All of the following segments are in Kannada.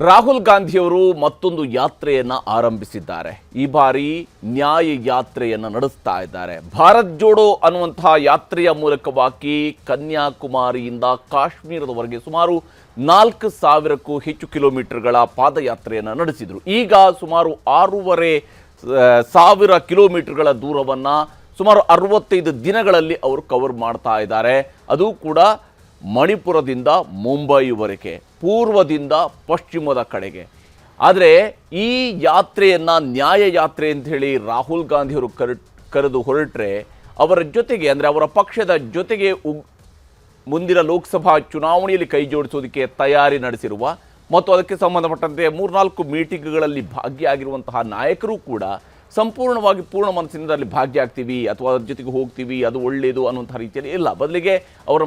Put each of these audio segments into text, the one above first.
ರಾಹುಲ್ ಗಾಂಧಿಯವರು ಮತ್ತೊಂದು ಯಾತ್ರೆಯನ್ನು ಆರಂಭಿಸಿದ್ದಾರೆ. ಈ ಬಾರಿ ನ್ಯಾಯ ಯಾತ್ರೆಯನ್ನು ನಡೆಸ್ತಾ ಇದ್ದಾರೆ. ಭಾರತ್ ಜೋಡೋ ಅನ್ನುವಂತಹ ಯಾತ್ರೆಯ ಮೂಲಕವಾಗಿ ಕನ್ಯಾಕುಮಾರಿಯಿಂದ ಕಾಶ್ಮೀರದವರೆಗೆ ಸುಮಾರು ನಾಲ್ಕು ಸಾವಿರಕ್ಕೂ ಹೆಚ್ಚು ಕಿಲೋಮೀಟರ್ಗಳ ಪಾದಯಾತ್ರೆಯನ್ನು ನಡೆಸಿದರು. ಈಗ ಸುಮಾರು ಆರೂವರೆ ಸಾವಿರ ಕಿಲೋಮೀಟರ್ಗಳ ದೂರವನ್ನ ಸುಮಾರು ಅರವತ್ತೈದು ದಿನಗಳಲ್ಲಿ ಅವರು ಕವರ್ ಮಾಡ್ತಾ ಇದ್ದಾರೆ. ಅದು ಕೂಡ ಮಣಿಪುರದಿಂದ ಮುಂಬೈವರೆಗೆ. ಪೂರ್ವದಿಂದ ಪಶ್ಚಿಮದ ಕಡೆಗೆ. ಆದರೆ ಈ ಯಾತ್ರೆಯನ್ನು ನ್ಯಾಯ ಯಾತ್ರೆ ಅಂತ ಹೇಳಿ ರಾಹುಲ್ ಗಾಂಧಿಯವರು ಕರ್, ಕರೆದು ಹೊರಟ್ರೆ ಅವರ ಜೊತೆಗೆ ಅಂದರೆ ಅವರ ಪಕ್ಷದ ಜೊತೆಗೆ ಮುಂದಿನ ಲೋಕಸಭಾ ಚುನಾವಣೆಯಲ್ಲಿ ಕೈ ಜೋಡಿಸೋದಕ್ಕೆ ತಯಾರಿ ನಡೆಸಿರುವ ಮತ್ತು ಅದಕ್ಕೆ ಸಂಬಂಧಪಟ್ಟಂತೆ ಮೂರ್ನಾಲ್ಕು ಮೀಟಿಂಗ್ಗಳಲ್ಲಿ ಭಾಗಿಯಾಗಿರುವಂತಹ ನಾಯಕರು ಕೂಡ ಸಂಪೂರ್ಣವಾಗಿ ಪೂರ್ಣ ಮನಸ್ಸಿನಿಂದ ಅಲ್ಲಿ ಭಾಗಿಯಾಗ್ತೀವಿ ಅಥವಾ ಅದ್ರ ಜೊತೆಗೆ ಹೋಗ್ತೀವಿ, ಅದು ಒಳ್ಳೆಯದು ಅನ್ನುವಂಥ ರೀತಿಯಲ್ಲಿ ಇಲ್ಲ. ಬದಲಿಗೆ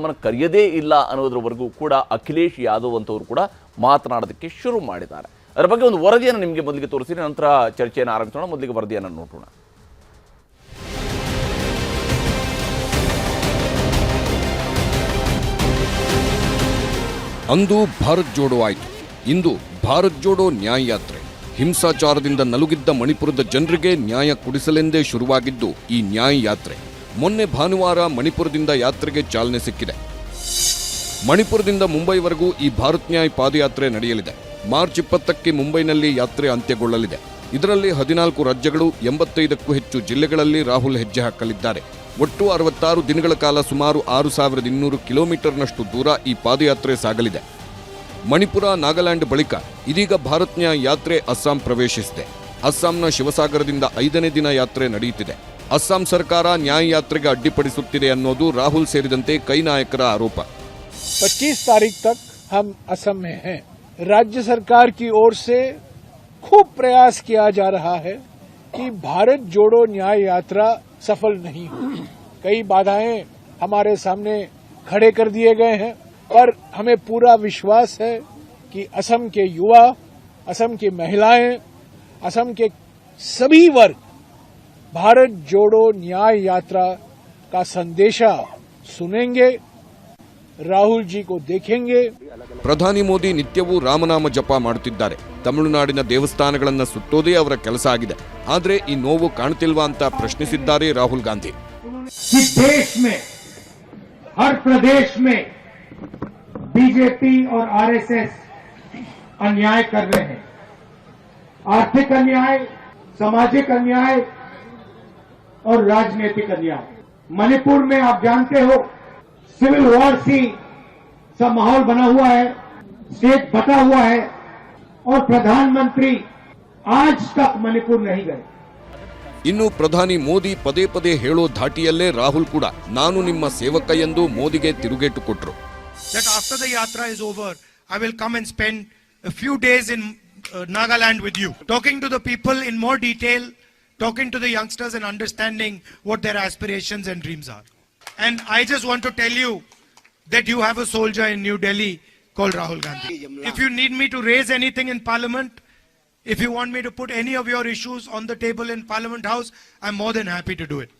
ಮನ ಕರೆಯದೇ ಇಲ್ಲ ಅನ್ನೋದ್ರವರೆಗೂ ಕೂಡ ಅಖಿಲೇಶ್ ಯಾದವ್ ಅಂತವರು ಕೂಡ ಮಾತನಾಡೋದಕ್ಕೆ ಶುರು ಮಾಡಿದ್ದಾರೆ. ಅದರ ಬಗ್ಗೆ ಒಂದು ವರದಿಯನ್ನು ನಿಮಗೆ ಮೊದಲಿಗೆ ತೋರಿಸಿ ನಂತರ ಚರ್ಚೆಯನ್ನು ಆರಂಭಿಸೋಣ, ಮೊದಲಿಗೆ ವರದಿಯನ್ನು ನೋಡೋಣ. ಅಂದು ಭಾರತ್ ಜೋಡೋ ಆಯಿತು. ಇಂದು ಭಾರತ್ ಜೋಡೋ ನ್ಯಾಯ ಯಾತ್ರೆ ಹಿಂಸಾಚಾರದಿಂದ ನಲುಗಿದ್ದ ಮಣಿಪುರದ ಜನರಿಗೆ ನ್ಯಾಯ ಕೊಡಿಸಲೆಂದೇ ಶುರುವಾಗಿದ್ದು ಈ ನ್ಯಾಯ ಯಾತ್ರೆ. ಮೊನ್ನೆ ಭಾನುವಾರ ಮಣಿಪುರದಿಂದ ಯಾತ್ರೆಗೆ ಚಾಲನೆ ಸಿಕ್ಕಿದೆ. ಮಣಿಪುರದಿಂದ ಮುಂಬೈವರೆಗೂ ಈ ಭಾರತ್ ನ್ಯಾಯ್ ಪಾದಯಾತ್ರೆ ನಡೆಯಲಿದೆ. ಮಾರ್ಚ್ ಇಪ್ಪತ್ತಕ್ಕೆ ಮುಂಬೈನಲ್ಲಿ ಯಾತ್ರೆ ಅಂತ್ಯಗೊಳ್ಳಲಿದೆ. ಇದರಲ್ಲಿ ಹದಿನಾಲ್ಕು ರಾಜ್ಯಗಳು, ಎಂಬತ್ತೈದಕ್ಕೂ ಹೆಚ್ಚು ಜಿಲ್ಲೆಗಳಲ್ಲಿ ರಾಹುಲ್ ಹೆಜ್ಜೆ ಹಾಕಲಿದ್ದಾರೆ. ಒಟ್ಟು ಅರವತ್ತಾರು ದಿನಗಳ ಕಾಲ ಸುಮಾರು ಆರು ಸಾವಿರದ ಇನ್ನೂರು ಕಿಲೋಮೀಟರ್ನಷ್ಟು ದೂರ ಈ ಪಾದಯಾತ್ರೆ ಸಾಗಲಿದೆ. ಮಣಿಪುರ ನಾಗಾಲ್ಯಾಂಡ್ ಬಳಿಕ ಇದೀಗ ಭಾರತ್ ನ್ಯಾಯ್ ಯಾತ್ರೆ ಅಸ್ಸಾಂ ಪ್ರವೇಶಿಸಿದೆ ಅಸ್ಸಾಂನ ಶಿವಸಾಗರದಿಂದ ಐದನೇ ದಿನ ಯಾತ್ರೆ ನಡೆಯುತ್ತಿದೆ ಅಸ್ಸಾಂ ಸರ್ಕಾರ ನ್ಯಾಯ ಯಾತ್ರೆಗೆ ಅಡ್ಡಿಪಡಿಸುತ್ತಿದೆ ಅನ್ನೋದು ರಾಹುಲ್ ಸೇರಿದಂತೆ ಕೈ ನಾಯಕರ ಆರೋಪ 25 तारीख तक हम असम में हैं राज्य सरकार की ओर से खूब प्रयास किया जा रहा है कि भारत जोड़ो न्याय यात्रा सफल नहीं हो कई बाधाएं हमारे सामने खड़े कर दिए गए हैं पर हमें पूरा विश्वास है कि असम के युवा असम की महिलाएं असम के सभी वर्ग भारत जोड़ो न्याय यात्रा का संदेशा सुनेंगे राहुल जी को देखेंगे ಪ್ರಧಾನಿ ಮೋದಿ ನಿತ್ಯವೂ ರಾಮನಾಮ ಜಪ ಮಾಡುತ್ತಿದ್ದಾರೆ ತಮಿಳುನಾಡಿನ ದೇವಸ್ಥಾನಗಳನ್ನ ಸುತ್ತೋದೇ ಅವರ ಕೆಲಸ ಆಗಿದೆ ಆದ್ರೆ ಈ ನೋವು ಕಾಣುತ್ತಿಲ್ವಾ ಅಂತ ಪ್ರಶ್ನಿಸಿದ್ದಾರೆ ರಾಹುಲ್ ಗಾಂಧಿ कि देश में हर प्रदेश में बीजेपी और आरएसएस अन्याय कर रहे हैं आर्थिक अन्याय सामाजिक अन्याय और राजनीतिक अन्याय मणिपुर में आप जानते हो सिविल वॉर सी सा माहौल बना हुआ है स्टेट बटा हुआ है और प्रधानमंत्री आज तक मणिपुर नहीं गए ಇನ್ನು ಪ್ರಧಾನಿ ಮೋದಿ ಪದೇ ಪದೇ ಹೇಳೋ ಧಾಟಿಯಲ್ಲೇ ರಾಹುಲ್ ಕೂಡ ನಾನು ನಿಮ್ಮ ಸೇವಕ ಎಂದು ಮೋದಿಗೆ ತಿರುಗೇಟು ಕೊಟ್ರು that after the yatra is over, I will come and spend a few days in uh, Nagaland with you, talking to the people in more detail, talking to the youngsters and understanding what their aspirations and dreams are. And I just want to tell you that you have a soldier in New Delhi called Rahul Gandhi. If you need me to raise anything in Parliament, if you want me to put any of your issues on the table in Parliament House, I'm more than happy to do it.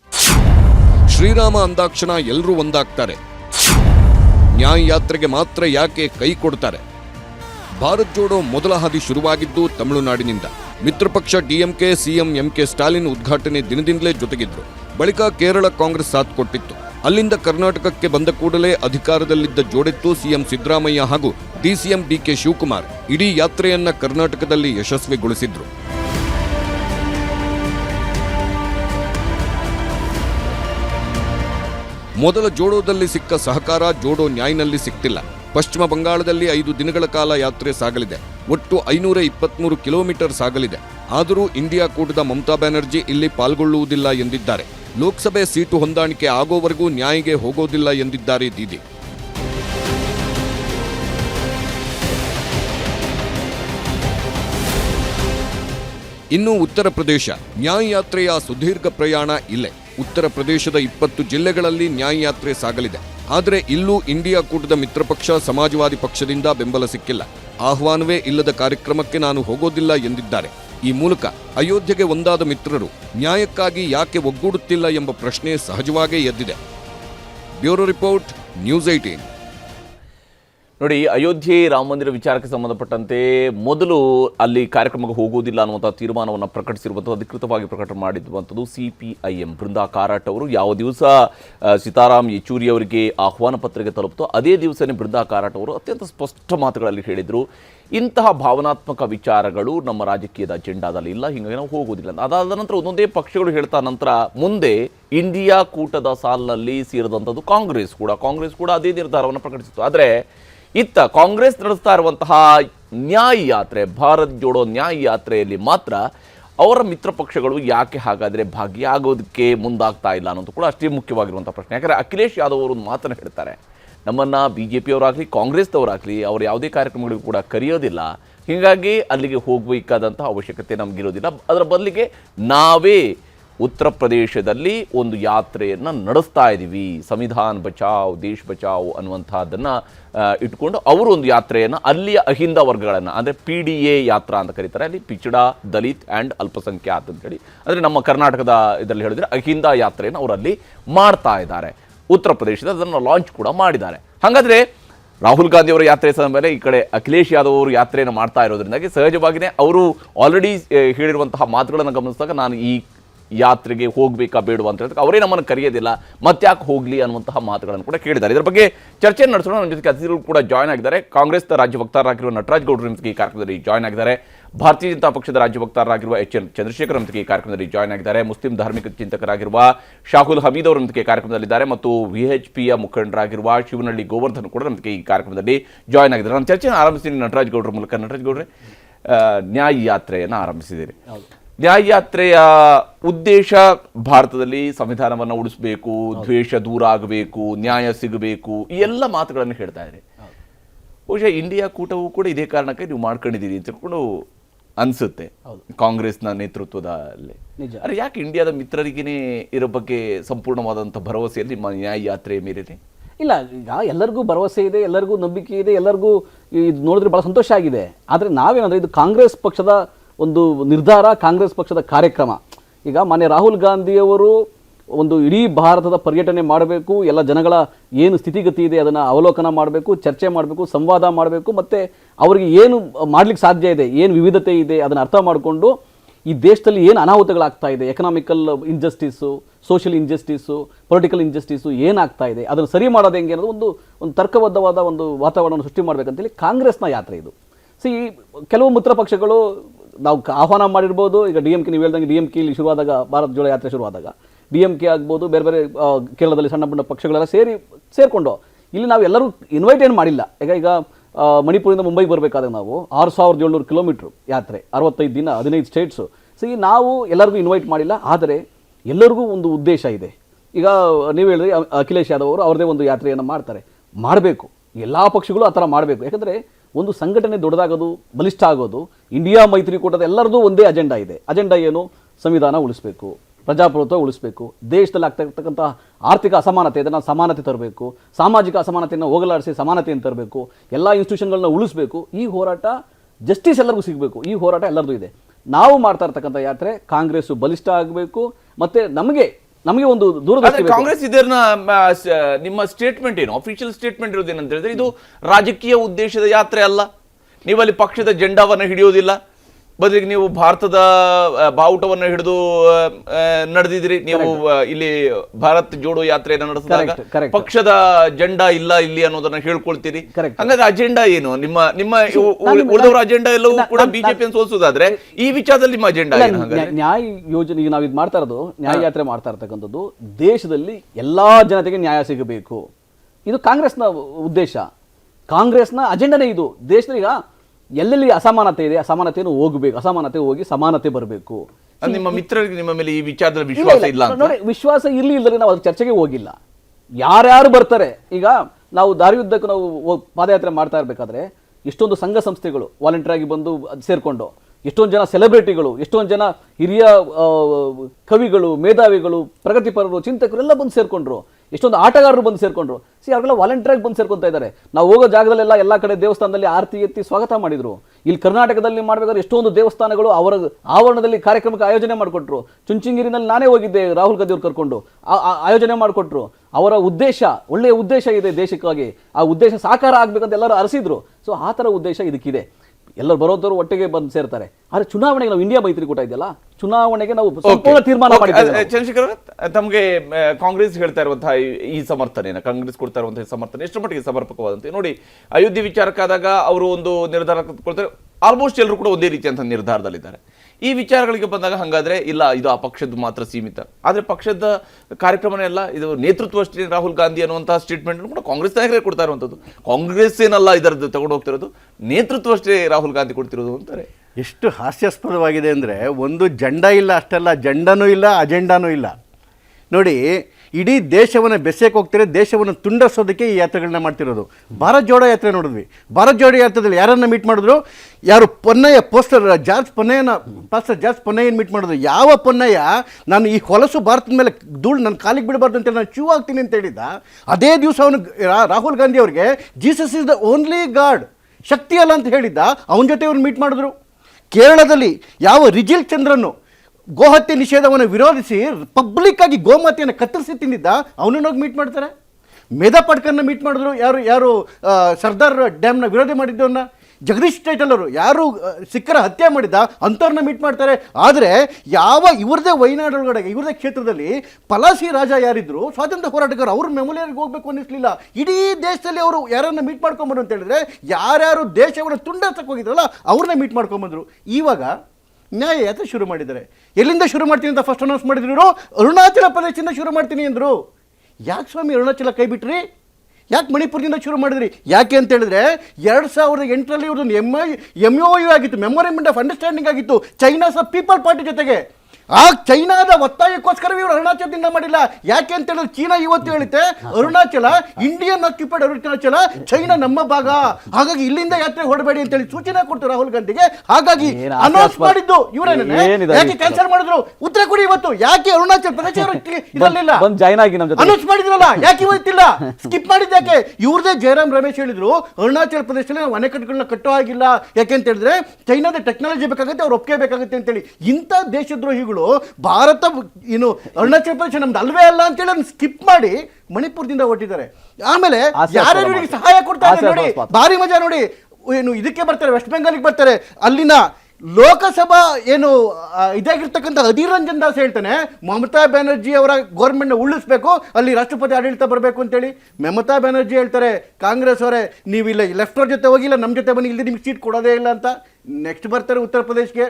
Shriram ಅಂದಾಕ್ಷಣ ಎಲ್ಲರೂ ಒಂದಾಗ್ತಾರೆ ನ್ಯಾಯ ಯಾತ್ರೆಗೆ ಮಾತ್ರ ಯಾಕೆ ಕೈ ಕೊಡ್ತಾರೆ? ಭಾರತ್ ಜೋಡೋ ಮೊದಲ ಹಾದಿ ಶುರುವಾಗಿದ್ದು ತಮಿಳುನಾಡಿನಿಂದ. ಮಿತ್ರಪಕ್ಷ ಡಿಎಂಕೆ ಸಿಎಂ ಎಂಕೆ ಸ್ಟಾಲಿನ್ ಉದ್ಘಾಟನೆ ದಿನದಿಂದಲೇ ಜೊತೆಗಿದ್ರು. ಬಳಿಕ ಕೇರಳ ಕಾಂಗ್ರೆಸ್ ಸಾಥ್ ಕೊಟ್ಟಿತ್ತು. ಅಲ್ಲಿಂದ ಕರ್ನಾಟಕಕ್ಕೆ ಬಂದ ಕೂಡಲೇ ಅಧಿಕಾರದಲ್ಲಿದ್ದ ಜೋಡೆತ್ತು ಸಿಎಂ ಸಿದ್ದರಾಮಯ್ಯ ಹಾಗೂ ಡಿಸಿಎಂ ಡಿಕೆ ಶಿವಕುಮಾರ್ ಇಡೀ ಯಾತ್ರೆಯನ್ನ ಕರ್ನಾಟಕದಲ್ಲಿ ಯಶಸ್ವಿಗೊಳಿಸಿದ್ರು. ಮೊದಲ ಜೋಡೋದಲ್ಲಿ ಸಿಕ್ಕ ಸಹಕಾರ ಜೋಡೋ ನ್ಯಾಯ್ನಲ್ಲಿ ಸಿಕ್ತಿಲ್ಲ. ಪಶ್ಚಿಮ ಬಂಗಾಳದಲ್ಲಿ ಐದು ದಿನಗಳ ಕಾಲ ಯಾತ್ರೆ ಸಾಗಲಿದೆ. ಒಟ್ಟು ಐನೂರ ಇಪ್ಪತ್ಮೂರು ಕಿಲೋಮೀಟರ್ ಸಾಗಲಿದೆ. ಆದರೂ ಇಂಡಿಯಾ ಕೂಟದ ಮಮತಾ ಬ್ಯಾನರ್ಜಿ ಇಲ್ಲಿ ಪಾಲ್ಗೊಳ್ಳುವುದಿಲ್ಲ ಎಂದಿದ್ದಾರೆ. ಲೋಕಸಭೆ ಸೀಟು ಹೊಂದಾಣಿಕೆ ಆಗೋವರೆಗೂ ನ್ಯಾಯಿಗೆ ಹೋಗೋದಿಲ್ಲ ಎಂದಿದ್ದಾರೆ ದೀದಿ. ಇನ್ನು ಉತ್ತರ ಪ್ರದೇಶ. ನ್ಯಾಯ ಯಾತ್ರೆಯ ಸುದೀರ್ಘ ಪ್ರಯಾಣ ಇಲ್ಲೇ. ಉತ್ತರ ಪ್ರದೇಶದ ಇಪ್ಪತ್ತು ಜಿಲ್ಲೆಗಳಲ್ಲಿ ನ್ಯಾಯಯಾತ್ರೆ ಸಾಗಲಿದೆ. ಆದರೆ ಇಲ್ಲೂ ಇಂಡಿಯಾ ಕೂಟದ ಮಿತ್ರಪಕ್ಷ ಸಮಾಜವಾದಿ ಪಕ್ಷದಿಂದ ಬೆಂಬಲ ಸಿಕ್ಕಿಲ್ಲ. ಆಹ್ವಾನವೇ ಇಲ್ಲದ ಕಾರ್ಯಕ್ರಮಕ್ಕೆ ನಾನು ಹೋಗೋದಿಲ್ಲ ಎಂದಿದ್ದಾರೆ. ಈ ಮೂಲಕ ಅಯೋಧ್ಯೆಗೆ ಒಂದಾದ ಮಿತ್ರರು ನ್ಯಾಯಕ್ಕಾಗಿ ಯಾಕೆ ಒಗ್ಗೂಡುತ್ತಿಲ್ಲ ಎಂಬ ಪ್ರಶ್ನೆ ಸಹಜವಾಗೇ ಎದ್ದಿದೆ. ಬ್ಯೂರೋ ರಿಪೋರ್ಟ್, ನ್ಯೂಸ್ ಏಟೀನ್ ನೋಡಿ, ಅಯೋಧ್ಯೆ ರಾಮ ಮಂದಿರ ವಿಚಾರಕ್ಕೆ ಸಂಬಂಧಪಟ್ಟಂತೆ ಮೊದಲು ಅಲ್ಲಿ ಕಾರ್ಯಕ್ರಮಕ್ಕೆ ಹೋಗುವುದಿಲ್ಲ ಅನ್ನುವಂಥ ತೀರ್ಮಾನವನ್ನು ಪ್ರಕಟಿಸಿರುವಂಥದ್ದು ಅಧಿಕೃತವಾಗಿ ಪ್ರಕಟ ಮಾಡಿರುವಂಥದ್ದು C P I M Brinda Karat ಅವರು ಯಾವ ದಿವಸ ಸೀತಾರಾಮ್ ಯೆಚೂರಿ ಅವರಿಗೆ ಆಹ್ವಾನ ಪತ್ರಿಕೆ ತಲುಪ್ತೋ ಅದೇ ದಿವಸನೇ ಬೃಂದಾ ಕಾರಾಟ್ ಅವರು ಅತ್ಯಂತ ಸ್ಪಷ್ಟ ಮಾತುಗಳಲ್ಲಿ ಹೇಳಿದರು, ಇಂತಹ ಭಾವನಾತ್ಮಕ ವಿಚಾರಗಳು ನಮ್ಮ ರಾಜಕೀಯದ ಅಜೆಂಡಾದಲ್ಲಿ ಇಲ್ಲ, ಹೀಗಾಗಿ ನಾವು ಹೋಗುವುದಿಲ್ಲ ಅಂತ. ಅದಾದ ನಂತರ ಒಂದೊಂದೇ ಪಕ್ಷಗಳು ಹೇಳ್ತಾ ನಂತರ ಮುಂದೆ ಇಂಡಿಯಾ ಕೂಟದ ಸಾಲಿನಲ್ಲಿ ಸೇರಿದಂಥದ್ದು ಕಾಂಗ್ರೆಸ್ ಕೂಡ ಕಾಂಗ್ರೆಸ್ ಕೂಡ ಅದೇ ನಿರ್ಧಾರವನ್ನು ಪ್ರಕಟಿಸಿತು ಆದರೆ ಇತ್ತ ಕಾಂಗ್ರೆಸ್ ನಡೆಸ್ತಾ ಇರುವಂತಹ ನ್ಯಾಯ ಯಾತ್ರೆ, ಭಾರತ್ ಜೋಡೋ ನ್ಯಾಯ ಯಾತ್ರೆಯಲ್ಲಿ ಮಾತ್ರ ಅವರ ಮಿತ್ರ ಪಕ್ಷಗಳು ಯಾಕೆ ಹಾಗಾದರೆ ಭಾಗಿಯಾಗೋದಕ್ಕೆ ಮುಂದಾಗ್ತಾ ಇಲ್ಲ ಅನ್ನೋದು ಕೂಡ ಅಷ್ಟೇ ಮುಖ್ಯವಾಗಿರುವಂಥ ಪ್ರಶ್ನೆ. ಯಾಕಂದರೆ ಅಖಿಲೇಶ್ ಯಾದವ್ ಅವರು ಮಾತನ್ನು ಹೇಳ್ತಾರೆ, ನಮ್ಮನ್ನು ಬಿ ಜೆ ಪಿಯವರಾಗಲಿ ಕಾಂಗ್ರೆಸ್ದವರಾಗಲಿ ಅವರು ಯಾವುದೇ ಕಾರ್ಯಕ್ರಮಗಳಿಗೂ ಕೂಡ ಕರೆಯೋದಿಲ್ಲ. ಹೀಗಾಗಿ ಅಲ್ಲಿಗೆ ಹೋಗಬೇಕಾದಂಥ ಅವಶ್ಯಕತೆ ನಮಗಿರೋದಿಲ್ಲ. ಅದರ ಬದಲಿಗೆ ನಾವೇ ಉತ್ತರ ಪ್ರದೇಶದಲ್ಲಿ ಒಂದು ಯಾತ್ರೆಯನ್ನು ನಡೆಸ್ತಾ ಇದ್ದೀವಿ ಸಂವಿಧಾನ್ ಬಚಾವ್, ದೇಶ್ ಬಚಾವ್ ಅನ್ನುವಂಥದ್ದನ್ನು ಇಟ್ಕೊಂಡು ಅವರು ಒಂದು ಯಾತ್ರೆಯನ್ನು ಅಲ್ಲಿಯ ಅಹಿಂದ ವರ್ಗಗಳನ್ನು, ಅಂದರೆ ಪಿ ಡಿ ಎ ಯಾತ್ರಾ ಅಂತ ಕರೀತಾರೆ. ಅಲ್ಲಿ ಪಿಚಡಾ, ದಲಿತ್ ಆ್ಯಂಡ್ ಅಲ್ಪಸಂಖ್ಯಾತ್ ಅಂತೇಳಿ ಅಂದರೆ ನಮ್ಮ ಕರ್ನಾಟಕದ ಇದರಲ್ಲಿ ಹೇಳಿದ್ರೆ ಅಹಿಂದ ಯಾತ್ರೆಯನ್ನು ಅವರಲ್ಲಿ ಮಾಡ್ತಾ ಇದ್ದಾರೆ. ಉತ್ತರ ಪ್ರದೇಶದ ಅದನ್ನು ಲಾಂಚ್ ಕೂಡ ಮಾಡಿದ್ದಾರೆ. ಹಾಗಾದರೆ ರಾಹುಲ್ ಗಾಂಧಿ ಅವರ ಯಾತ್ರೆ ಮೇಲೆ ಈ ಕಡೆ ಅಖಿಲೇಶ್ ಯಾದವ್ ಅವರು ಯಾತ್ರೆಯನ್ನು ಮಾಡ್ತಾ ಇರೋದ್ರಿಂದಾಗಿ ಸಹಜವಾಗಿಯೇ ಅವರು ಆಲ್ರೆಡಿ ಹೇಳಿರುವಂತಹ ಮಾತುಗಳನ್ನು ಗಮನಿಸಿದಾಗ ನಾನು ಈ ಯಾತ್ರೆಗೆ ಹೋಗಬೇಕಾ ಬೇಡುವ ಅಂತ ಹೇಳಿದ್ರೆ ಅವರೇ ನಮ್ಮನ್ನು ಕರೆಯೋದಿಲ್ಲ ಮತ್ತ್ಯಾಕೆ ಹೋಗಲಿ ಅನ್ನುವಂತಹ ಮಾತುಗಳನ್ನು ಕೂಡ ಕೇಳಿದ್ದಾರೆ. ಇದರ ಬಗ್ಗೆ ಚರ್ಚೆ ನಡೆಸೋಣ. ನನ್ನ ಜೊತೆಗೆ ಅತಿಥಿಗಳು ಕೂಡ ಜಾಯ್ನ್ ಆಗಿದ್ದಾರೆ. ಕಾಂಗ್ರೆಸ್ ರಾಜ್ಯ ವಕ್ತಾರರಾಗಿರುವ ನಟರಾಜ್ ಗೌಡ್ರು ನಮಗೆ ಈ ಕಾರ್ಯಕ್ರಮದಲ್ಲಿ ಜಾಯ್ನ್ ಆಗಿದ್ದಾರೆ. ಭಾರತೀಯ ಜನತಾ ಪಕ್ಷದ ರಾಜ್ಯ ವಕ್ತಾರರಾಗಿರುವ ಎಚ್ ಎನ್ ಚಂದ್ರಶೇಖರ್ ನಮಗೆ ಈ ಕಾರ್ಯಕ್ರಮದಲ್ಲಿ ಜಾಯ್ನ್ ಆಗಿದ್ದಾರೆ. ಮುಸ್ಲಿಂ ಧಾರ್ಮಿಕ ಚಿಂತಕರಾಗಿರುವ ಶಾಹುಲ್ ಹಮೀದ್ ಅವರು ನಮಗೆ ಕಾರ್ಯಕ್ರಮದಲ್ಲಿದ್ದಾರೆ ಮತ್ತು ವಿ ಎಚ್ ಪಿಯ ಮುಖಂಡರಾಗಿರುವ ಶಿವನಹಳ್ಳಿ ಗೋವರ್ಧನ್ ಕೂಡ ನಮಗೆ ಈ ಕಾರ್ಯಕ್ರಮದಲ್ಲಿ ಜಾಯ್ನ್ ಆಗಿದ್ದಾರೆ. ನಾನು ಚರ್ಚೆಯನ್ನು ಆರಂಭಿಸ್ತೀನಿ. ನಟರಾಜ್ ಗೌಡ್ರ ಮೂಲಕ. ನಟರಾಜ್ ಗೌಡ್ರೆ ನ್ಯಾಯ ಯಾತ್ರೆಯನ್ನು ಆರಂಭಿಸಿದ್ದೀರಿ. ನ್ಯಾಯ ಯಾತ್ರೆಯ ಉದ್ದೇಶ ಭಾರತದಲ್ಲಿ ಸಂವಿಧಾನವನ್ನು ಉಳಿಸಬೇಕು ದ್ವೇಷ ದೂರ ಆಗಬೇಕು ನ್ಯಾಯ ಸಿಗಬೇಕು ಈ ಎಲ್ಲ ಮಾತುಗಳನ್ನು ಹೇಳ್ತಾ ಇದೆ ಬಹುಶಃ ಇಂಡಿಯಾ ಕೂಟವು ಕೂಡ ಇದೇ ಕಾರಣಕ್ಕೆ ನೀವು ಮಾಡ್ಕೊಂಡಿದ್ದೀರಿ ಅಂತ ಕೂಡ ಅನಿಸುತ್ತೆ. ಕಾಂಗ್ರೆಸ್ನ ನೇತೃತ್ವದಲ್ಲಿ. ನಿಜ. ಅರೆ ಯಾಕೆ ಇಂಡಿಯಾದ ಮಿತ್ರರಿಗೇನೆ ಇರೋ ಬಗ್ಗೆ ಸಂಪೂರ್ಣವಾದಂಥ ಭರವಸೆಯಲ್ಲಿ ನಿಮ್ಮ ನ್ಯಾಯ ಯಾತ್ರೆಯ ಮೇಲಿದೆ? ಇಲ್ಲ ಈಗ ಎಲ್ಲರಿಗೂ ಭರವಸೆ ಇದೆ ಎಲ್ಲರಿಗೂ ನಂಬಿಕೆ ಇದೆ ಎಲ್ಲರಿಗೂ ಇದು ನೋಡಿದ್ರೆ ಭಾಳ ಸಂತೋಷ ಆಗಿದೆ. ಆದರೆ ನಾವೇನಂದ್ರೆ ಇದು ಕಾಂಗ್ರೆಸ್ ಪಕ್ಷದ ಒಂದು ನಿರ್ಧಾರ ಕಾಂಗ್ರೆಸ್ ಪಕ್ಷದ ಕಾರ್ಯಕ್ರಮ. ಈಗ ಮಾನ್ಯ ರಾಹುಲ್ ಗಾಂಧಿಯವರು ಒಂದು ಇಡೀ ಭಾರತದ ಪರ್ಯಟನೆ ಮಾಡಬೇಕು, ಎಲ್ಲ ಜನಗಳ ಏನು ಸ್ಥಿತಿಗತಿ ಇದೆ ಅದನ್ನು ಅವಲೋಕನ ಮಾಡಬೇಕು, ಚರ್ಚೆ ಮಾಡಬೇಕು, ಸಂವಾದ ಮಾಡಬೇಕು, ಮತ್ತು ಅವರಿಗೆ ಏನು ಮಾಡ್ಲಿಕ್ಕೆ ಸಾಧ್ಯ ಇದೆ, ಏನು ವಿವಿಧತೆ ಇದೆ ಅದನ್ನು ಅರ್ಥ ಮಾಡಿಕೊಂಡು ಈ ದೇಶದಲ್ಲಿ ಏನು ಅನಾಹುತಗಳಾಗ್ತಾ ಇದೆ economical injustice social injustice political injustice ಏನಾಗ್ತಾ ಇದೆ, ಅದನ್ನು ಸರಿ ಮಾಡೋದು ಹೆಂಗೆ ಅನ್ನೋದು ಒಂದು ಒಂದು ತರ್ಕಬದ್ಧವಾದ ಒಂದು ವಾತಾವರಣವನ್ನು ಸೃಷ್ಟಿ ಮಾಡಬೇಕಂತೇಳಿ ಕಾಂಗ್ರೆಸ್ನ ಯಾತ್ರೆ ಇದು. ಸಿ ಕೆಲವು ಮಿತ್ರ ಪಕ್ಷಗಳು ನಾವು ಆಹ್ವಾನ ಮಾಡಿರ್ಬೋದು. ಈಗ ಡಿ ಎಂ ಕೆ, ನೀವು ಹೇಳ್ದಂಗೆ ಡಿ ಎಂ ಕೆ ಇಲ್ಲಿ ಶುರುವಾದಾಗ ಭಾರತ ಜೋಡೋ ಯಾತ್ರೆ ಶುರುವಾದಾಗ. ಡಿ ಎಂ ಕೆ ಆಗ್ಬೋದು, ಬೇರೆ ಬೇರೆ ಕೇರಳದಲ್ಲಿ ಸಣ್ಣ ಪುಟ್ಟ ಪಕ್ಷಗಳೆಲ್ಲ ಸೇರಿ, ಸೇರಿಕೊಂಡು. ಇಲ್ಲಿ ನಾವು ಎಲ್ಲರೂ ಇನ್ವೈಟ್ ಏನು ಮಾಡಿಲ್ಲ. ಈಗ ಈಗ ಮಣಿಪುರದಿಂದ ಮುಂಬೈಗೆ ಬರಬೇಕಾದಾಗ ನಾವು ಆರು ಸಾವಿರದ ಏಳ್ನೂರು ಕಿಲೋಮೀಟ್ರ್ ಯಾತ್ರೆ, ಅರವತ್ತೈದು ದಿನ, ಹದಿನೈದು ಸ್ಟೇಟ್ಸು ಸೊ ಈ ನಾವು ಎಲ್ಲರಿಗೂ ಇನ್ವೈಟ್ ಮಾಡಿಲ್ಲ. ಆದರೆ ಎಲ್ಲರಿಗೂ ಒಂದು ಉದ್ದೇಶ ಇದೆ. ಈಗ, ನೀವು ಹೇಳಿದ್ರೆ ಅಖಿಲೇಶ್ ಯಾದವ್ ಅವರು ಅವ್ರದೇ ಒಂದು ಯಾತ್ರೆಯನ್ನು ಮಾಡ್ತಾರೆ. ಮಾಡಬೇಕು. ಎಲ್ಲ ಪಕ್ಷಗಳು ಆ ಥರ ಮಾಡಬೇಕು. ಯಾಕಂದರೆ ಒಂದು ಸಂಘಟನೆ ದೊಡ್ಡದಾಗೋದು, ಬಲಿಷ್ಠ ಆಗೋದು, ಇಂಡಿಯಾ ಮೈತ್ರಿಕೂಟದ ಎಲ್ಲರದ್ದು ಒಂದೇ ಅಜೆಂಡಾ ಇದೆ. ಅಜೆಂಡಾ ಏನು? ಸಂವಿಧಾನ ಉಳಿಸಬೇಕು, ಪ್ರಜಾಪ್ರಭುತ್ವ ಉಳಿಸಬೇಕು, ದೇಶದಲ್ಲಿ ಆಗ್ತಕ್ಕಂತಹ ಆರ್ಥಿಕ ಅಸಮಾನತೆ, ಇದನ್ನು ಸಮಾನತೆ ತರಬೇಕು, ಸಾಮಾಜಿಕ ಅಸಮಾನತೆಯನ್ನು ಹೋಗಲಾಡಿಸಿ ಸಮಾನತೆಯನ್ನು ತರಬೇಕು, ಎಲ್ಲ ಇನ್ಸ್ಟಿಟ್ಯೂಷನ್ಗಳನ್ನ ಉಳಿಸಬೇಕು, ಈ ಹೋರಾಟ ಜಸ್ಟಿಸ್ ಎಲ್ಲರಿಗೂ ಸಿಗಬೇಕು, ಈ ಹೋರಾಟ ಎಲ್ಲರದು ಇದೆ. ನಾವು ಮಾಡ್ತಾ ಇರ್ತಕ್ಕಂಥ ಯಾತ್ರೆ ಕಾಂಗ್ರೆಸ್ ಬಲಿಷ್ಠ ಆಗಬೇಕು, ಮತ್ತು ನಮಗೆ ನಮಗೆ ಒಂದು ದೂರ ದೂರದೃಷ್ಟಿ ಕಾಂಗ್ರೆಸ್ ಇದನ್ನ ನಿಮ್ಮ ಸ್ಟೇಟ್ಮೆಂಟ್ ಏನು? ಅಫಿಷಿಯಲ್ ಸ್ಟೇಟ್ಮೆಂಟ್ ಇರೋದೇನಂತ ಹೇಳಿದ್ರೆ ಇದು ರಾಜಕೀಯ ಉದ್ದೇಶದ ಯಾತ್ರೆ ಅಲ್ಲ. ನೀವಲ್ಲಿ ಅಲ್ಲಿ ಪಕ್ಷದ ಜೆಂಡಾವನ್ನು ಹಿಡಿಯೋದಿಲ್ಲ. ಬದಲಿಗೆ ನೀವು ಭಾರತದ ಬಾವುಟವನ್ನು ಹಿಡಿದು ನಡೆದಿದ್ರಿ ನೀವು ಇಲ್ಲಿ ಭಾರತ್ ಜೋಡೋ ಯಾತ್ರೆಯನ್ನು ನಡೆಸಿದಾಗ. ಪಕ್ಷದ ಅಜೆಂಡಾ ಇಲ್ಲ ಇಲ್ಲಿ ಅನ್ನೋದನ್ನ ಹೇಳ್ಕೊಳ್ತೀರಿ. ಹಂಗಾಗಿ ಅಜೆಂಡಾ ಏನು? ನಿಮ್ಮ ನಿಮ್ಮ ಉಳಿದವರ ಅಜೆಂಡಾ ಎಲ್ಲವೂ ಕೂಡ ಬಿಜೆಪಿ ಸೋಲಿಸೋದಾದ್ರೆ ಈ ವಿಚಾರದಲ್ಲಿ ನಿಮ್ಮ ಅಜೆಂಡಾ ನ್ಯಾಯ ಯೋಜನೆ ಈಗ ನಾವು ಇದು ಮಾಡ್ತಾ ಇರೋದು ನ್ಯಾಯ ಯಾತ್ರೆ ಮಾಡ್ತಾ ಇರ್ತಕ್ಕಂಥದ್ದು ದೇಶದಲ್ಲಿ ಎಲ್ಲಾ ಜನತೆಗೆ ನ್ಯಾಯ ಸಿಗಬೇಕು. ಇದು ಕಾಂಗ್ರೆಸ್ನ ಉದ್ದೇಶ. ಕಾಂಗ್ರೆಸ್ನ ಅಜೆಂಡನೇ ಇದು. ದೇಶದಲ್ಲಿ ಈಗ ಎಲ್ಲೆಲ್ಲಿ ಅಸಮಾನತೆ ಇದೆ ಅಸಮಾನತೆಯನ್ನು ಹೋಗಬೇಕು ಅಸಮಾನತೆ ಹೋಗಿ ಸಮಾನತೆ ಬರಬೇಕು. ನಿಮ್ಮ ಮಿತ್ರರಿಗೆ ನಿಮ್ಮ ಮೇಲೆ ಈ ವಿಚಾರದಲ್ಲಿ ವಿಶ್ವಾಸ ಇಲ್ಲ. ನೋಡಿ ವಿಶ್ವಾಸ ಇರಲಿ ಇಲ್ಲದ್ರೆ ನಾವು ಅದ್ರ ಚರ್ಚೆಗೆ ಹೋಗಿಲ್ಲ. ಯಾರ್ಯಾರು ಬರ್ತಾರೆ ಈಗ ನಾವು ದಾರಿಯುದ್ದಕ್ಕೂ ನಾವು ಪಾದಯಾತ್ರೆ ಮಾಡ್ತಾ ಇರಬೇಕಾದ್ರೆ ಎಷ್ಟೊಂದು ಸಂಘ ಸಂಸ್ಥೆಗಳು ವಾಲಂಟಿಯರ್ ಆಗಿ ಬಂದು ಸೇರಿಕೊಂಡು ಎಷ್ಟೊಂದು ಜನ ಸೆಲೆಬ್ರಿಟಿಗಳು ಎಷ್ಟೊಂದು ಜನ ಹಿರಿಯ ಕವಿಗಳು ಮೇಧಾವಿಗಳು ಪ್ರಗತಿಪರರು ಚಿಂತಕರು ಎಲ್ಲ ಬಂದು ಸೇರ್ಕೊಂಡ್ರು. ಎಷ್ಟೊಂದು ಆಟಗಾರರು ಬಂದು ಸೇರ್ಕೊಂಡ್ರು. ಸಿ ಅವರೆಲ್ಲ ವಾಲಂಟಿಯರ್ ಬಂದು ಸೇರ್ಕೊತಾ ಇದ್ದಾರೆ. ನಾವು ಹೋಗೋ ಜಾಗದಲ್ಲೆಲ್ಲ ಎಲ್ಲ ಕಡೆ ದೇವಸ್ಥಾನದಲ್ಲಿ ಆರತಿ ಎತ್ತಿ ಸ್ವಾಗತ ಮಾಡಿದ್ರು. ಇಲ್ಲಿ ಕರ್ನಾಟಕದಲ್ಲಿ ಮಾಡಬೇಕಾದ್ರೆ ಎಷ್ಟೊಂದು ದೇವಸ್ಥಾನಗಳು ಅವರ ಆವರಣದಲ್ಲಿ ಕಾರ್ಯಕ್ರಮಕ್ಕೆ ಆಯೋಜನೆ ಮಾಡಿಕೊಟ್ರು. ಚುಂಚಿಂಗಿರಿನಲ್ಲಿ ನಾನೇ ಹೋಗಿದ್ದೆ, ರಾಹುಲ್ ಗಾಂಧಿ ಅವ್ರು ಕರ್ಕೊಂಡು. ಆಯೋಜನೆ ಮಾಡಿಕೊಟ್ರು. ಅವರ ಉದ್ದೇಶ, ಒಳ್ಳೆಯ ಉದ್ದೇಶ ಇದೆ ದೇಶಕ್ಕಾಗಿ. ಆ ಉದ್ದೇಶ ಸಾಕಾರ ಆಗಬೇಕಂತ ಎಲ್ಲರೂ ಅರಸಿದ್ರು. ಸೊ ಆ ಥರ ಉದ್ದೇಶ ಇದಕ್ಕಿದೆ. ಎಲ್ಲರೂ ಬರೋದವರು ಒಟ್ಟಿಗೆ ಬಂದು ಸೇರ್ತಾರೆ. ಆದರೆ ಚುನಾವಣೆಗೆ ನಾವು ಇಂಡಿಯಾ ಮೈತ್ರಿಕೂಟ ಇದೆಯಲ್ಲ ಚುನಾವಣೆಗೆ ನಾವು ಸಂಪೂರ್ಣ ತೀರ್ಮಾನ. ಮಾಡಿದ್ದೇವೆ ಚಂದ್ರಶೇಖರ್ ತಮಗೆ ಕಾಂಗ್ರೆಸ್ ಹೇಳ್ತಾ ಇರುವಂತಹ ಈ- ಸಮರ್ಥನೆ ಕಾಂಗ್ರೆಸ್ ಕೊಡ್ತಾ ಇರುವಂತಹ ಸಮರ್ಥನೆ ಎಷ್ಟು ಮಟ್ಟಿಗೆ ಸಮರ್ಪಕವಾದಂತೆ? ನೋಡಿ ಅಯೋಧ್ಯೆ ವಿಚಾರಕ್ಕಾದಾಗ ಅವರು ಒಂದು ನಿರ್ಧಾರ ತೆಗೆದುಕೊಳ್ತಾರೆ. ಆಲ್ಮೋಸ್ಟ್ ಎಲ್ಲರೂ ಕೂಡ ಒಂದೇ ರೀತಿಯಂತಹ ನಿರ್ಧಾರದಲ್ಲಿದ್ದಾರೆ. ಈ ವಿಚಾರಗಳಿಗೆ ಬಂದಾಗ ಹಂಗಾದ್ರೆ ಇಲ್ಲ, ಇದು ಆ ಪಕ್ಷದ ಮಾತ್ರ ಸೀಮಿತ. ಆದ್ರೆ ಪಕ್ಷದ ಕಾರ್ಯಕ್ರಮನೇ ಅಲ್ಲ, ಇದು ನೇತೃತ್ವ ಅಷ್ಟೇ ರಾಹುಲ್ ಗಾಂಧಿ ಅನ್ನುವಂತಹ ಸ್ಟೇಟ್ಮೆಂಟ್ ಕೂಡ ಕಾಂಗ್ರೆಸ್ ನಾಯಕರೇ ಕೊಡ್ತಾ ಇರುವಂತದ್ದು ಕಾಂಗ್ರೆಸ್ ಏನಲ್ಲ ಇದರದ್ದು ತಗೊಂಡು ಹೋಗ್ತಿರೋದು ನೇತೃತ್ವ ಅಷ್ಟೇ ರಾಹುಲ್ ಗಾಂಧಿ ಕೊಡ್ತಿರೋದು ಅಂತಾರೆ. ಎಷ್ಟು ಹಾಸ್ಯಾಸ್ಪದವಾಗಿದೆ ಅಂದರೆ, ಒಂದು ಜಂಡ ಇಲ್ಲ ಅಷ್ಟೆಲ್ಲ, ಜಂಡನೂ ಇಲ್ಲ, ಅಜೆಂಡಾನೂ ಇಲ್ಲ. ನೋಡಿ, ಇಡೀ ದೇಶವನ್ನು ಬೆಸೆಯಕ್ಕೆ ಹೋಗ್ತಾರೆ, ದೇಶವನ್ನು ತುಂಡರಿಸೋದಕ್ಕೆ ಈ ಯಾತ್ರೆಗಳನ್ನ ಮಾಡ್ತಿರೋದು. ಭಾರತ್ ಜೋಡೋ ಯಾತ್ರೆ ನೋಡಿದ್ವಿ. ಭಾರತ್ ಜೋಡೋ ಯಾತ್ರೆದಲ್ಲಿ ಯಾರನ್ನ ಮೀಟ್ ಮಾಡಿದ್ರು? ಯಾರು ಪೊನ್ನಯ್ಯ ಪೋಸ್ಟರ್ ಜಾರ್ಜ್ ಪೊನ್ನಯ್ಯನ ಪಾಸ್ಟರ್ ಜಾರ್ಜ್ ಪೊನ್ನಯ್ಯನ ಮೀಟ್ ಮಾಡಿದ್ರು. ಯಾವ ಪೊನ್ನಯ್ಯ, ನಾನು ಈ ಹೊಲಸು ಭಾರತದ ಮೇಲೆ ಧೂಳು, ನನ್ನ ಕಾಲಿಗೆ ಬಿಡಬಾರ್ದು ಅಂತೇಳಿ ನಾನು ಚೂ ಆಗ್ತೀನಿ ಅಂತ ಹೇಳಿದ್ದ, ಅದೇ ದಿವಸ ಅವನು ರಾಹುಲ್ ಗಾಂಧಿ ಅವರಿಗೆ Jesus is the only god ಶಕ್ತಿ ಅಲ್ಲ ಅಂತ ಹೇಳಿದ್ದ, ಅವನ ಜೊತೆ ಅವ್ರು ಮೀಟ್ ಮಾಡಿದ್ರು. ಕೇರಳದಲ್ಲಿ ಯಾವ ರಿಜಿಲ್ ಚಂದ್ರನ್ನು ಗೋಹತ್ಯೆ ನಿಷೇಧವನ್ನು ವಿರೋಧಿಸಿ ಪಬ್ಲಿಕ್ ಆಗಿ ಗೋಮಾತೆಯನ್ನು ಕತ್ತರಿಸಿ ತಿಂದಿದ್ದ, ಅವನನ್ನು ಹೋಗಿ ಮೀಟ್ ಮಾಡ್ತಾರೆ. ಮೇಧಾ ಪಡ್ಕರ್ನ ಮೀಟ್ ಮಾಡಿದ್ರು. ಯಾರು ಯಾರು ಸರ್ದಾರ್ ಡ್ಯಾಮ್ನ ವಿರೋಧ ಮಾಡಿದ್ದವನ್ನ ಜಗದೀಶ್ ಟೈಟಲ್ ಅವರು ಯಾರು ಸಿಖ್ಖರ ಹತ್ಯೆ ಮಾಡಿದ್ದ ಅಂಥವ್ರನ್ನ ಮೀಟ್ ಮಾಡ್ತಾರೆ. ಆದರೆ, ಯಾವ, ಇವ್ರದೇ ವಯನಾಡೊಳಗಡೆ ಇವ್ರದೇ ಕ್ಷೇತ್ರದಲ್ಲಿ ಪಲಾಸಿ ರಾಜ ಯಾರಿದ್ರು, ಸ್ವಾತಂತ್ರ್ಯ ಹೋರಾಟಗಾರ ಅವ್ರ ಮೆಮೊರಿಯಲ್ಗೆ ಹೋಗ್ಬೇಕು ಅನ್ನಿಸ್ಲಿಲ್ಲ. ಇಡೀ ದೇಶದಲ್ಲಿ ಅವರು ಯಾರನ್ನ ಮೀಟ್ ಮಾಡ್ಕೊಂಬರು ಅಂತ ಹೇಳಿದ್ರೆ, ಯಾರ್ಯಾರು ದೇಶವನ್ನು ತುಂಡರ್ಸಕ್ಕೆ ಹೋಗಿದ್ರಲ್ಲ, ಅವ್ರನ್ನ ಮೀಟ್ ಮಾಡ್ಕೊಂಬಂದ್ರು ಇವಾಗ ನ್ಯಾಯ ಯಾತ್ರೆ ಶುರು ಮಾಡಿದ್ದಾರೆ. ಎಲ್ಲಿಂದ ಶುರು ಮಾಡ್ತೀನಿ ಅಂತ ಫಸ್ಟ್ ಅನೌನ್ಸ್ ಮಾಡಿದ್ರು? ಅರುಣಾಚಲ ಪ್ರದೇಶದಿಂದ ಶುರು ಮಾಡ್ತೀನಿ ಅಂದರು. ಯಾಕೆ ಸ್ವಾಮಿ ಅರುಣಾಚಲ ಕೈ ಬಿಟ್ರಿ? ಯಾಕೆ ಮಣಿಪುರದಿಂದ ಶುರು ಮಾಡಿದ್ರಿ? ಯಾಕೆ ಅಂತ ಹೇಳಿದ್ರೆ, ಎರಡು ಸಾವಿರದ ಎಂಟರಲ್ಲಿ ಇವ್ರದ್ದು ಎಂ ಐ ಎಂ ಯು ಆಗಿತ್ತು ಮೆಮೊರಿಮೆಂಟ್ ಆಫ್ ಅಂಡರ್ಸ್ಟ್ಯಾಂಡಿಂಗ್ ಆಗಿತ್ತು ಚೈನಾಸ್ ಪೀಪಲ್ ಪಾರ್ಟಿ ಜೊತೆಗೆ. ಆ ಚೈನಾದ ಒತ್ತಾಯಕ್ಕೋಸ್ಕರ ಇವರು ಅರುಣಾಚಲದಿಂದ ಮಾಡಿಲ್ಲ. ಯಾಕೆ ಅಂತ ಹೇಳಿದ್ರೆ ಚೀನಾ ಇವತ್ತು ಹೇಳುತ್ತೆ Arunachal Indian occupied Arunachal China ನಮ್ಮ ಭಾಗ. ಹಾಗಾಗಿ ಇಲ್ಲಿಂದ ಯಾತ್ರೆ ಹೊಡಬೇಡಿ ಅಂತ ಹೇಳಿ ಸೂಚನೆ ಕೊಟ್ಟು ರಾಹುಲ್ ಗಾಂಧಿಗೆ. ಹಾಗಾಗಿ ಅನೌನ್ಸ್. ಮಾಡಿದ್ದು ಇವರೇನೇ ಯಾಕೆ ಕ್ಯಾನ್ಸಲ್ ಮಾಡಿದ್ರು? ಉತ್ತರ ಕೊಡಿ ಇವತ್ತು. ಯಾಕೆ ಅರುಣಾಚಲ ಪ್ರದೇಶ ಇದರಲ್ಲಿಲ್ಲ ಅನೌನ್ಸ್ ಮಾಡಿದ್ರಲ್ಲ. ಯಾಕೆ ಇವತ್ತಿಲ್ಲ ಸ್ಕಿಪ್ ಮಾಡಿದ್ಯಾಕೆ ಇವ್ರದೇ ಜಯರಾಮ್ ರಮೇಶ್ ಹೇಳಿದ್ರು ಅರುಣಾಚಲ ಪ್ರದೇಶದಲ್ಲಿ ನಾವು ಅಣೆಕಟ್ಟುಗಳನ್ನ ಕಟ್ಟೋ ಆಗಿಲ್ಲ ಯಾಕೆ ಅಂತ ಹೇಳಿದ್ರೆ ಚೈನಾದ ಟೆಕ್ನಾಲಜಿ ಬೇಕಾಗುತ್ತೆ ಅವ್ರು ಒಪ್ಪಿಗೆ ಬೇಕಾಗುತ್ತೆ ಅಂತೇಳಿ. ಇಂಥ ದೇಶದ್ರೋಹಿಗಳು ಭಾರತ ಏನು ಅರುಣಾಚಲ ಪ್ರದೇಶ ನಮ್ದು ಅಲ್ವೇ ಅಲ್ಲ ಅಂತೇಳಿ ಅದನ್ನ ಸ್ಕಿಪ್ ಮಾಡಿ ಮಣಿಪುರದಿಂದ ಹೊರಟಿದ್ದಾರೆ. ಆಮೇಲೆ ಯಾರ್ಯಾರಿಗೆ ಯಾರ್ಯಾರು ಸಹಾಯ ಕೊಡ್ತಾ ಇದ್ದಾರೆ ನೋಡಿ. ಭಾರಿ ಮಜಾ ನೋಡಿ ಏನು ಇದಕ್ಕೆ ಬರ್ತಾರೆ ವೆಸ್ಟ್ ಬೆಂಗಾಲಿಗೆ ಬರ್ತಾರೆ. ಅಲ್ಲಿನ ಲೋಕಸಭಾ ಏನು ಇದಾಗಿರ್ತಕ್ಕಂಥ ಅಧೀರ್ ರಂಜನ್ ದಾಸ್ ಹೇಳ್ತಾನೆ ಮಮತಾ ಬ್ಯಾನರ್ಜಿ ಅವರ ಗೌರ್ಮೆಂಟ್ನ ಉಳಿಸ್ಬೇಕು ಅಲ್ಲಿ ರಾಷ್ಟ್ರಪತಿ ಆಡಳಿತ ಬರಬೇಕು ಅಂತೇಳಿ. ಮಮತಾ ಬ್ಯಾನರ್ಜಿ ಹೇಳ್ತಾರೆ ಕಾಂಗ್ರೆಸ್ ಅವರೇ ನೀವು ಇಲ್ಲ ಲೆಫ್ಟ್ ಅವ್ರ ಜೊತೆ ಹೋಗಿಲ್ಲ ನಮ್ಮ ಜೊತೆ ಬನ್ನಿ ಇಲ್ಲಿ ನಿಮ್ಗೆ ಸೀಟ್ ಕೊಡೋದೇ ಇಲ್ಲ ಅಂತ. ನೆಕ್ಸ್ಟ್ ಬರ್ತಾರೆ ಉತ್ತರ ಪ್ರದೇಶಕ್ಕೆ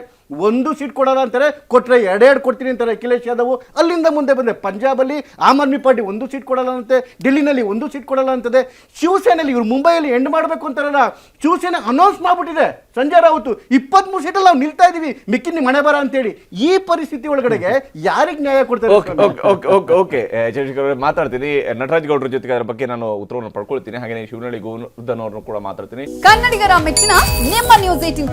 ಒಂದು ಸೀಟ್ ಕೊಡೋಣ ಅಂತಾರೆ. ಕೊಟ್ಟರೆ ಎರಡೆರಡು ಕೊಡ್ತೀನಿ ಅಂತಾರೆ ಅಖಿಲೇಶ್ ಯಾದವ್. ಅಲ್ಲಿಂದ ಮುಂದೆ ಬಂದೆ ಪಂಜಾಬಲ್ಲಿ ಆಮ್ ಆದ್ಮಿ ಪಾರ್ಟಿ ಒಂದು ಸೀಟ್ ಕೊಡಲ್ಲ ಅಂತೆ. ಡೆಲ್ಲಿನಲ್ಲಿ ಒಂದು ಸೀಟ್ ಕೊಡಲ್ಲ ಅಂತದೆ. ಶಿವಸೇನೆಯಲ್ಲಿ ಇವರು ಮುಂಬೈಯಲ್ಲಿ ಎಂಡ್ ಮಾಡಬೇಕು ಅಂತಾರಲ್ಲ. ಶಿವಸೇನೆ ಅನೌನ್ಸ್ ಮಾಡ್ಬಿಟ್ಟಿದೆ. ಸಂಜಯ್ ರಾವತ್ ಇಪ್ಪತ್ಮೂರು ಸೀಟಲ್ಲಿ ನಾವು ನಿಲ್ತಾ ಇದೀವಿ ಮಿಕ್ಕಿನ ಮನೆ ಬರ ಅಂತೇಳಿ. ಈ ಪರಿಸ್ಥಿತಿ ಒಳಗಡೆಗೆ ಯಾರಿಗೆ ನ್ಯಾಯ ಕೊಡ್ತಾರೆ okay okay okay okay okay. Chandrashekhar ಮಾತಾಡ್ತೀನಿ. ನಟರಾಜ್ ಗೌಡ್ರ ಜೊತೆಗೆ ಅದರ ಬಗ್ಗೆ ನಾನು ಉತ್ತರವನ್ನು ಪಡ್ಕೊಳ್ತೀನಿ. ಹಾಗೆ ಶಿವನಳ್ಳಿ ಗೋವರ್ಧನ್ ಅವ್ರನ್ನು ಕೂಡ ಮಾತಾಡ್ತೀನಿ. ಕನ್ನಡಿಗರ ಮೆಚ್ಚಿನ ನಿಮ್ಮ ನ್ಯೂಸ್ ಏಟಿನ್